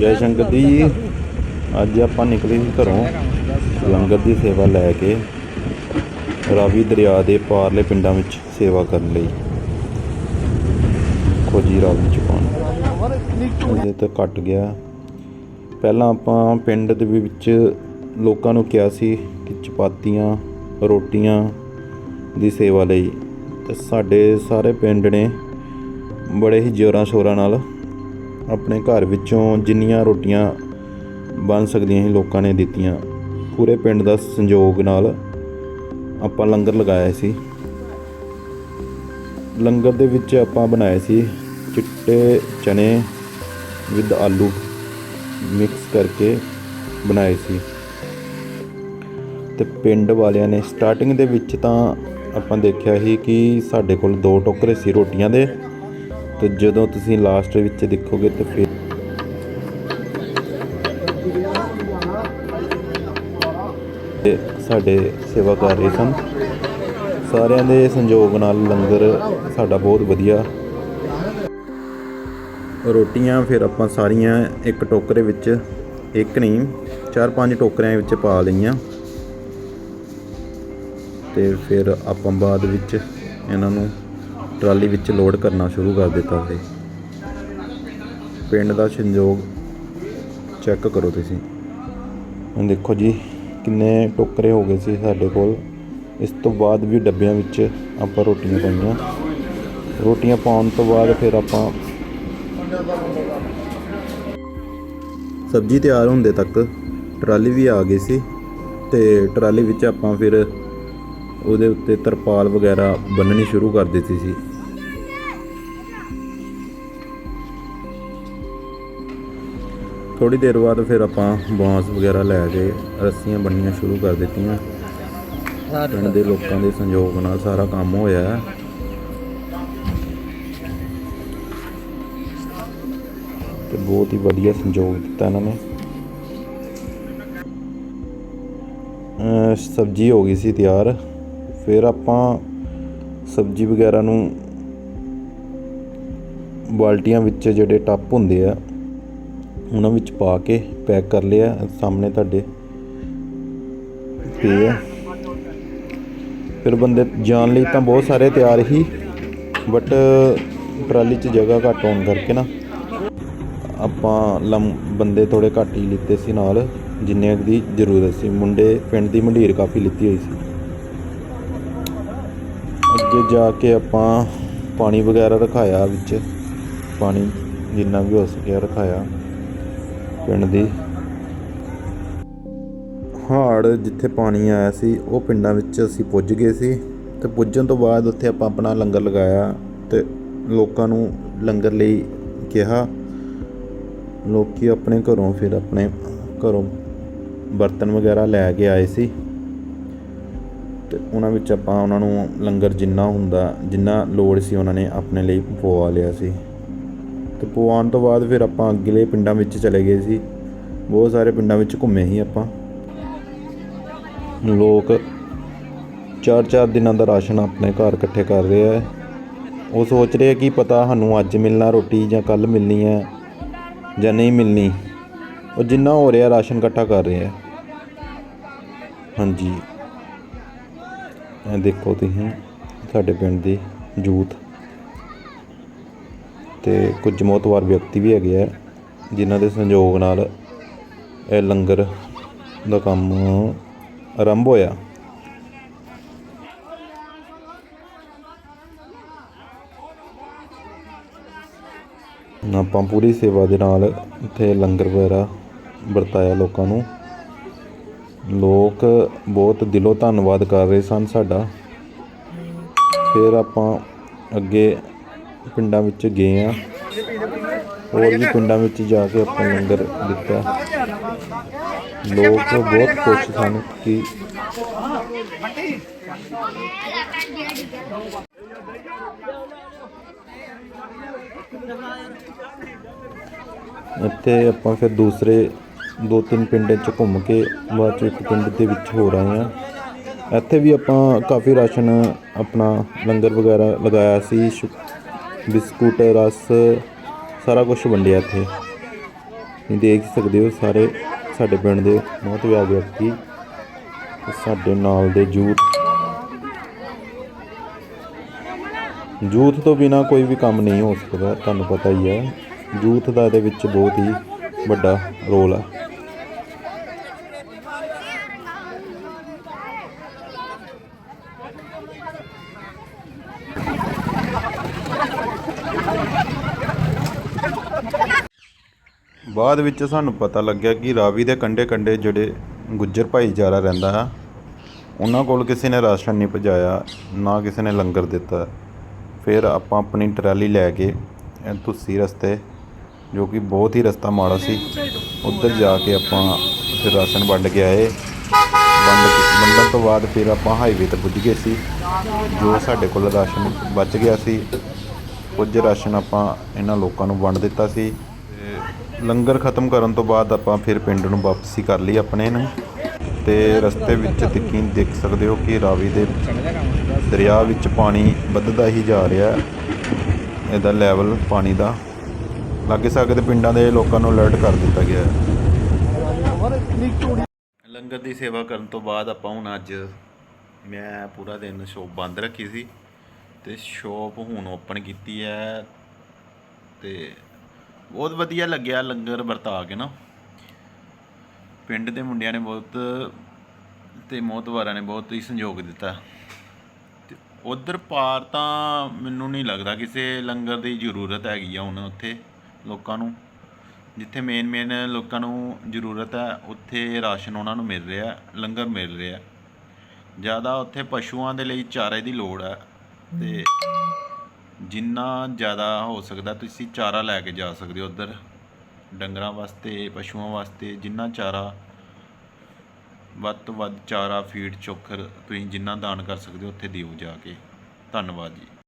ਜੈ ਸ਼ੰਕਰ ਜੀ। ਅੱਜ ਆਪਾਂ ਨਿਕਲੇ ਸੀ ਘਰੋਂ, ਲੰਗਰ ਦੀ ਸੇਵਾ ਲੈ ਕੇ, ਰਾਵੀ ਦਰਿਆ ਦੇ ਪਾਰਲੇ ਪਿੰਡਾਂ ਵਿੱਚ ਸੇਵਾ ਕਰਨ ਲਈ। ਖੋਜੀ ਰਾਵੀ ਚੁਕਾਉਣ ਪਾਣੀ ਅਜੇ ਤਾਂ ਘਟ ਗਿਆ। ਪਹਿਲਾਂ ਆਪਾਂ ਪਿੰਡ ਦੇ ਵਿੱਚ ਲੋਕਾਂ ਨੂੰ ਕਿਹਾ ਸੀ ਕਿ ਚਪਾਤੀਆਂ, ਰੋਟੀਆਂ ਦੀ ਸੇਵਾ ਲਈ। ਤੇ ਸਾਡੇ ਸਾਰੇ ਪਿੰਡ ਨੇ ਬੜੇ ਹੀ ਜ਼ੋਰਾਂ ਸ਼ੋਰਾਂ ਨਾਲ ਆਪਣੇ ਘਰ ਵਿੱਚੋਂ ਜਿੰਨੀਆਂ ਰੋਟੀਆਂ ਬਣ ਸਕਦੀਆਂ ਸੀ, ਲੋਕਾਂ ਨੇ ਦਿੱਤੀਆਂ। ਪੂਰੇ ਪਿੰਡ ਦਾ ਸੰਯੋਗ ਨਾਲ ਆਪਾਂ ਲੰਗਰ ਲਗਾਇਆ ਸੀ। ਲੰਗਰ ਦੇ ਵਿੱਚ ਆਪਾਂ ਬਣਾਏ ਸੀ ਚਿੱਟੇ ਚਨੇ ਵਿਦ ਆਲੂ ਮਿਕਸ ਕਰਕੇ ਬਣਾਏ ਸੀ। ਤੇ ਪਿੰਡ ਵਾਲਿਆਂ ਨੇ ਸਟਾਰਟਿੰਗ ਦੇ ਵਿੱਚ ਤਾਂ ਆਪਾਂ ਦੇਖਿਆ ਸੀ ਕਿ ਸਾਡੇ ਕੋਲ ਦੋ ਟੋਕਰੇ ਸੀ ਰੋਟੀਆਂ ਦੇ। ਤੇ ਜਦੋਂ ਤੁਸੀਂ ਲਾਸਟ ਵਿੱਚ ਦੇਖੋਗੇ ਤੇ ਫਿਰ ਸਾਡੇ ਸੇਵਾ ਕਰ ਰਹੇ ਸਨ। ਸਾਰਿਆਂ ਦੇ ਸੰਯੋਗ ਨਾਲ ਲੰਗਰ ਸਾਡਾ ਬਹੁਤ ਵਧੀਆ। ਰੋਟੀਆਂ ਫਿਰ ਆਪਾਂ ਸਾਰੀਆਂ ਇੱਕ ਟੋਕਰੇ ਵਿੱਚ, ਇੱਕ ਨਹੀਂ, ਚਾਰ ਪੰਜ ਟੋਕਰਿਆਂ ਵਿੱਚ ਪਾ ਲਈਆਂ। ਤੇ ਫਿਰ ਆਪਾਂ ਬਾਅਦ ਵਿੱਚ ਇਹਨਾਂ ਨੂੰ ਟਰਾਲੀ ਵਿੱਚ ਲੋਡ ਕਰਨਾ ਸ਼ੁਰੂ ਕਰ ਦਿੱਤਾ ਸੀ। ਪਿੰਡ ਦਾ ਸੰਯੋਗ ਚੈੱਕ ਕਰੋ ਤੁਸੀਂ। ਹੁਣ ਦੇਖੋ ਜੀ, ਕਿੰਨੇ ਟੋਕਰੇ ਹੋ ਗਏ ਸੀ ਸਾਡੇ ਕੋਲ। ਇਸ ਤੋਂ ਬਾਅਦ ਵੀ ਡੱਬਿਆਂ ਵਿੱਚ ਆਪਾਂ ਰੋਟੀਆਂ ਪਾਈਆਂ। ਰੋਟੀਆਂ ਪਾਉਣ ਤੋਂ ਬਾਅਦ ਫਿਰ ਆਪਾਂ ਸਬਜ਼ੀ ਤਿਆਰ ਹੁੰਦੇ ਤੱਕ ਟਰਾਲੀ ਵੀ ਆ ਗਈ ਸੀ ਤੇ ਟਰਾਲੀ ਵਿੱਚ ਆਪਾਂ ਫਿਰ ਉਹਦੇ ਉੱਤੇ ਤਰਪਾਲ ਵਗੈਰਾ ਬੰਨਣੀ ਸ਼ੁਰੂ ਕਰ ਦਿੱਤੀ ਸੀ। ਥੋੜੀ ਦੇਰ ਬਾਅਦ ਫਿਰ ਆਪਾਂ ਬਾਂਸ ਵਗੈਰਾ ਲੈ ਕੇ ਰੱਸੀਆਂ ਬੰਨਣੀਆਂ ਸ਼ੁਰੂ ਕਰ ਦਿੱਤੀਆਂ। ਪਿੰਡ ਦੇ ਲੋਕਾਂ ਦੇ ਸੰਯੋਗ ਨਾਲ ਸਾਰਾ ਕੰਮ ਹੋਇਆ ਹੈ। ਤੇ ਬਹੁਤ ਹੀ ਵਧੀਆ ਸੰਯੋਗ ਦਿੱਤਾ ਇਹਨਾਂ ਨੇ। ਸਬਜ਼ੀ ਹੋ ਗਈ ਸੀ ਤਿਆਰ। ਫਿਰ ਆਪਾਂ ਸਬਜ਼ੀ ਵਗੈਰਾ ਨੂੰ ਬਾਲਟੀਆਂ ਵਿੱਚ ਜਿਹੜੇ ਟੱਪ ਹੁੰਦੇ ਆ ਉਹਨਾਂ ਵਿੱਚ ਪਾ ਕੇ ਪੈਕ ਕਰ ਲਿਆ। ਸਾਹਮਣੇ ਤੁਹਾਡੇ ਪਏ ਆ। ਫਿਰ ਬੰਦੇ ਜਾਣ ਲਈ ਤਾਂ ਬਹੁਤ ਸਾਰੇ ਤਿਆਰ ਹੀ ਬਟ ਟਰਾਲੀ 'ਚ ਜਗ੍ਹਾ ਘੱਟ ਹੋਣ ਕਰਕੇ ਨਾ ਆਪਾਂ ਲੰ ਬੰਦੇ ਥੋੜੇ ਘੱਟ ਹੀ ਲਿੱਤੇ ਸੀ ਨਾਲ। ਜਿੰਨੇ ਦੀ ਜ਼ਰੂਰਤ ਸੀ। ਮੁੰਡੇ ਪਿੰਡ ਦੀ ਮੰਡੀਰ ਕਾਫੀ ਲਿੱਤੀ ਹੋਈ ਸੀ। ਅੱਗੇ ਜਾ ਕੇ ਆਪਾਂ ਪਾਣੀ ਵਗੈਰਾ ਰਖਾਇਆ ਵਿੱਚ। ਪਾਣੀ ਜਿੰਨਾ ਵੀ ਹੋ ਸਕਿਆ ਰਖਾਇਆ। ਪਿੰਡ ਦੀ। ਹਾੜ ਜਿੱਥੇ ਪਾਣੀ ਆਇਆ ਸੀ, ਉਹ ਪਿੰਡਾਂ ਵਿੱਚ ਅਸੀਂ ਪੁੱਜ ਗਏ ਸੀ ਤੇ ਪੁੱਜਣ ਤੋਂ ਬਾਅਦ ਉੱਥੇ ਆਪਾਂ ਆਪਣਾ ਲੰਗਰ ਲਗਾਇਆ ਤੇ ਲੋਕਾਂ ਨੂੰ ਲੰਗਰ ਲਈ ਕਿਹਾ। ਲੋਕੀ ਆਪਣੇ ਘਰੋਂ ਫਿਰ ਆਪਣੇ ਘਰੋਂ ਬਰਤਨ ਵਗੈਰਾ ਲੈ ਕੇ ਆਏ ਸੀ ਤੇ ਉਹਨਾਂ ਵਿੱਚ ਆਪਾਂ ਉਹਨਾਂ ਨੂੰ ਲੰਗਰ ਜਿੰਨਾ ਹੁੰਦਾ, ਜਿੰਨਾ ਲੋੜ ਸੀ ਉਹਨਾਂ ਨੇ ਆਪਣੇ ਲਈ ਪਵਾ ਲਿਆ ਸੀ। ਤੇ ਪਵਾਉਣ ਤੋਂ ਬਾਅਦ ਫਿਰ ਆਪਾਂ ਅਗਲੇ ਪਿੰਡਾਂ ਵਿੱਚ ਚਲੇ ਗਏ ਸੀ। ਬਹੁਤ ਸਾਰੇ ਪਿੰਡਾਂ ਵਿੱਚ ਘੁੰਮੇ ਸੀ ਆਪਾਂ। ਲੋਕ ਚਾਰ ਚਾਰ ਦਿਨਾਂ ਦਾ ਰਾਸ਼ਨ ਆਪਣੇ ਘਰ ਇਕੱਠੇ ਕਰ ਰਹੇ ਆ। ਉਹ ਸੋਚ ਰਹੇ ਆ ਕਿ ਪਤਾ ਸਾਨੂੰ ਅੱਜ ਮਿਲਣਾ, ਰੋਟੀ ਜਾਂ ਕੱਲ ਮਿਲਣੀ ਹੈ ਜਾਂ ਨਹੀਂ ਮਿਲਣੀ। ਉਹ ਜਿੰਨਾ ਹੋ ਰਿਹਾ ਰਾਸ਼ਨ ਇਕੱਠਾ ਕਰ ਰਹੇ ਆ। ਹਾਂਜੀ। ਇਹ ਦੇਖੋ ਤੁਸੀਂ, ਸਾਡੇ ਪਿੰਡ ਦੀ ਯੂਥ ਤੇ ਕੁਝ ਮੋਤਵਾਰ ਵਿਅਕਤੀ ਵੀ ਹੈਗੇ ਆ, ਜਿਨ੍ਹਾਂ ਦੇ ਸੰਯੋਗ ਨਾਲ ਇਹ ਲੰਗਰ ਦਾ ਕੰਮ ਆਰੰਭ ਹੋਇਆ। ਆਪਾਂ ਪੂਰੀ ਸੇਵਾ ਦੇ ਨਾਲ ਇੱਥੇ ਲੰਗਰ ਵਗੈਰਾ ਵਰਤਾਇਆ ਲੋਕਾਂ ਨੂੰ। ਲੋਕ ਬਹੁਤ ਦਿਲੋਂ ਧੰਨਵਾਦ ਕਰ ਰਹੇ ਸਨ ਸਾਡਾ। ਫਿਰ ਆਪਾਂ ਅੱਗੇ ਪਿੰਡਾਂ ਵਿੱਚ ਗਏ ਆ। ਹੋਰ ਵੀ ਪਿੰਡਾਂ ਵਿੱਚ ਜਾ ਕੇ ਆਪਾਂ ਲੰਗਰ ਦਿੱਤਾ। ਲੋਕ ਬਹੁਤ ਖੁਸ਼ ਸਨ ਕਿ ਇੱਥੇ ਆਪਾਂ ਫਿਰ ਦੂਸਰੇ ਦੋ ਤਿੰਨ ਪਿੰਡਾਂ 'ਚ ਘੁੰਮ ਕੇ ਬਾਅਦ 'ਚ ਇੱਕ ਪਿੰਡ ਦੇ ਵਿੱਚ ਹੋ ਰਹੇ ਆ। ਇੱਥੇ ਵੀ ਆਪਾਂ ਕਾਫੀ ਰਾਸ਼ਨ ਆਪਣਾ ਲੰਗਰ ਵਗੈਰਾ ਲਗਾਇਆ ਸੀ। ਬਿਸਕੁਟ, ਰਸ, ਸਾਰਾ ਕੁਝ ਵੰਡਿਆ ਇੱਥੇ। ਤੁਸੀਂ ਦੇਖ ਸਕਦੇ ਹੋ ਸਾਰੇ ਸਾਡੇ ਪਿੰਡ ਦੇ ਬਹੁਤ ਵਿਆਹ ਵਿਅਕਤੀ ਸਾਡੇ ਨਾਲ ਦੇ ਜੂਥ। ਜੂਥ ਤੋਂ ਬਿਨਾ ਕੋਈ ਵੀ ਕੰਮ ਨਹੀਂ ਹੋ ਸਕਦਾ, ਤੁਹਾਨੂੰ ਪਤਾ ਹੀ ਹੈ। ਜੂਥ ਦਾ ਇਹਦੇ ਵਿੱਚ ਬਹੁਤ ਹੀ ਵੱਡਾ ਰੋਲ ਹੈ ਬਾਅਦ ਵਿੱਚ ਸਾਨੂੰ ਪਤਾ ਲੱਗਿਆ ਕਿ ਰਾਵੀ ਦੇ ਕੰਢੇ ਕੰਢੇ ਜਿਹੜੇ ਗੁੱਜਰ ਭਾਈਚਾਰਾ ਰਹਿੰਦਾ ਹੈ, ਉਹਨਾਂ ਕੋਲ ਕਿਸੇ ਨੇ ਰਾਸ਼ਨ ਨਹੀਂ ਪਹੁੰਚਾਇਆ, ਨਾ ਕਿਸੇ ਨੇ ਲੰਗਰ ਦਿੱਤਾ। ਫਿਰ ਆਪਾਂ ਆਪਣੀ ਟਰਾਲੀ ਲੈ ਕੇ ਇਹ ਰਸਤੇ, ਜੋ ਕਿ ਬਹੁਤ ਹੀ ਰਸਤਾ ਮਾੜਾ ਸੀ, ਉੱਧਰ ਜਾ ਕੇ ਆਪਾਂ ਫਿਰ ਰਾਸ਼ਨ ਵੰਡ ਕੇ ਆਏ। ਵੰਡ ਵੰਡਣ ਤੋਂ ਬਾਅਦ ਫਿਰ ਆਪਾਂ ਹਾਈਵੇ ਤੇ ਪੁੱਜ ਗਏ ਸੀ, ਜੋ ਸਾਡੇ ਕੋਲ ਰਾਸ਼ਨ ਬਚ ਗਿਆ ਸੀ। ਕੁਝ ਰਾਸ਼ਨ ਆਪਾਂ ਇਹਨਾਂ ਲੋਕਾਂ ਨੂੰ ਵੰਡ ਦਿੱਤਾ ਸੀ ਤੇ ਲੰਗਰ ਖਤਮ ਕਰਨ ਤੋਂ ਬਾਅਦ ਆਪਾਂ ਫਿਰ ਪਿੰਡ ਨੂੰ ਵਾਪਸੀ ਕਰ ਲਈ ਆਪਣੇ ਨੂੰ। ਤੇ ਰਸਤੇ ਵਿੱਚ ਤਿੱਕੀ ਦੇਖ ਸਕਦੇ ਹੋ ਕਿ ਰਾਵੀ ਦੇ ਦਰਿਆ ਵਿੱਚ ਪਾਣੀ ਵੱਧਦਾ ਹੀ ਜਾ ਰਿਹਾ ਹੈ। ਇਹਦਾ ਲੈਵਲ ਪਾਣੀ ਦਾ ਲਾਗੇ ਸਾਗੇ ਦੇ ਪਿੰਡਾਂ ਦੇ ਲੋਕਾਂ ਨੂੰ ਅਲਰਟ ਕਰ ਦਿੱਤਾ ਗਿਆ ਹੈ। ਲੰਗਰ ਦੀ ਸੇਵਾ ਕਰਨ ਤੋਂ ਬਾਅਦ ਆਪਾਂ ਹੁਣ ਅੱਜ ਮੈਂ ਪੂਰਾ ਦਿਨ ਸ਼ੋਪ ਬੰਦ ਰੱਖੀ ਸੀ। ਤੇ ਸ਼ੋਪ ਹੁਣ ਓਪਨ ਕੀਤੀ ਹੈ ਤੇ ਬਹੁਤ ਵਧੀਆ ਲੱਗਿਆ ਲੰਗਰ ਵਰਤਾ ਕੇ ਨਾ। ਪਿੰਡ ਦੇ ਮੁੰਡਿਆਂ ਨੇ ਬਹੁਤ ਤੇ ਮੋਤਵਾਰਾਂ ਨੇ ਬਹੁਤ ਹੀ ਸੰਯੋਗ ਦਿੱਤਾ। ਤੇ ਉਧਰ ਪਾਰ ਤਾਂ ਮੈਨੂੰ ਨਹੀਂ ਲੱਗਦਾ ਕਿਸੇ ਲੰਗਰ ਦੀ ਜ਼ਰੂਰਤ ਹੈਗੀ ਆ ਹੁਣ ਉੱਥੇ ਲੋਕਾਂ ਨੂੰ। ਜਿੱਥੇ ਮੇਨ ਮੇਨ ਲੋਕਾਂ ਨੂੰ ਜ਼ਰੂਰਤ ਹੈ ਉੱਥੇ ਰਾਸ਼ਨ ਉਹਨਾਂ ਨੂੰ ਮਿਲ ਰਿਹਾ, ਲੰਗਰ ਮਿਲ ਰਿਹਾ। ਜ਼ਿਆਦਾ ਉੱਥੇ ਪਸ਼ੂਆਂ ਦੇ ਲਈ ਚਾਰੇ ਦੀ ਲੋੜ ਹੈ ਤੇ ਜਿੰਨਾ ਜ਼ਿਆਦਾ ਹੋ ਸਕਦਾ ਤੁਸੀਂ ਚਾਰਾ ਲੈ ਕੇ ਜਾ ਸਕਦੇ ਹੋ ਉੱਧਰ। ਡੰਗਰਾਂ ਵਾਸਤੇ ਪਸ਼ੂਆਂ ਵਾਸਤੇ ਜਿੰਨਾ ਚਾਰਾ ਵੱਧ ਤੋਂ ਵੱਧ ਚਾਰਾ ਫੀਡ ਚੋਖਰ ਤੁਸੀਂ ਜਿੰਨਾ ਦਾਨ ਕਰ ਸਕਦੇ ਹੋ ਉੱਥੇ ਦਿਓ ਜਾ ਕੇ। ਧੰਨਵਾਦ ਜੀ।